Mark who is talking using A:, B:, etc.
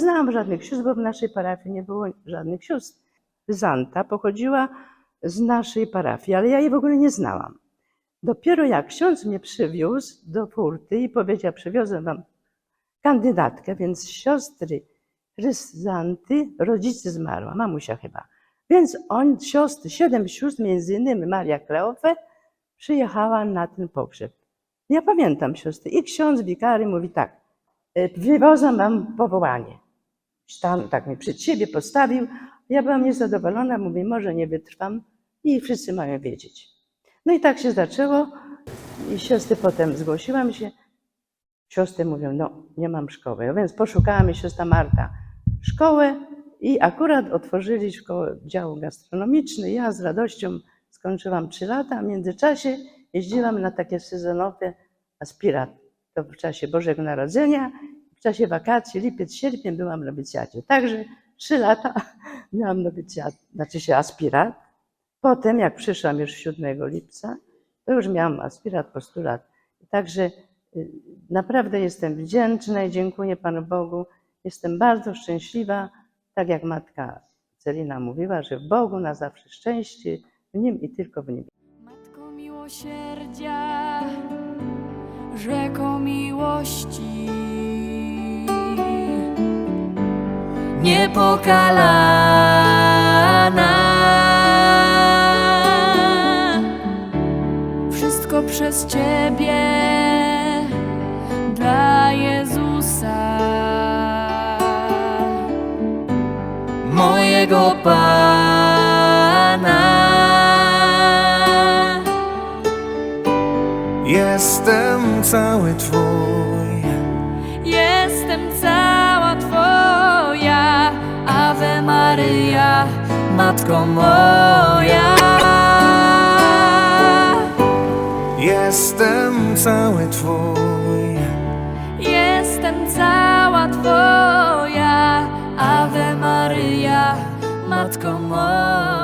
A: miałam żadnych sióstr, bo w naszej parafii nie było żadnych sióstr. Zanta pochodziła z naszej parafii, ale ja jej w ogóle nie znałam. Dopiero jak ksiądz mnie przywiózł do furty i powiedział, przywiozłem wam kandydatkę, więc siostry Chryzanty, rodzice zmarła, mamusia chyba. Więc on, siostry, siedem sióstr, między innymi Maria Kleofe, przyjechała na ten pogrzeb. Ja pamiętam siostry. I ksiądz wikary mówi tak, e, wywożę wam powołanie. Tam tak mnie przed siebie postawił. Ja byłam niezadowolona, mówię, może nie wytrwam i wszyscy mają wiedzieć. No i tak się zaczęło i siostry potem zgłosiłam się. Siostry mówią, no nie mam szkoły, więc poszukała mi siostra Marta szkołę i akurat otworzyli szkołę dział gastronomiczny. Ja z radością skończyłam trzy lata, a w międzyczasie jeździłam na takie sezonowe aspirat. To w czasie Bożego Narodzenia, w czasie wakacji, lipiec, sierpień byłam w nowicjacie. Także trzy lata miałam nowicjat, znaczy się aspirat. Potem, jak przyszłam już 7 lipca, to już miałam aspirat, postulat. Także y, naprawdę jestem wdzięczna i dziękuję Panu Bogu. Jestem bardzo szczęśliwa, tak jak matka Celina mówiła, że w Bogu na zawsze szczęście, w Nim i tylko w Nim.
B: Matko miłosierdzia, rzeką miłości, niepokalana. Wszystko przez Ciebie dla Jezusa, mojego Pana.
C: Jestem cały Twój, matko moja.
B: Jestem cały Twój. Jestem cała Twoja. Ave Maria, Matko moja.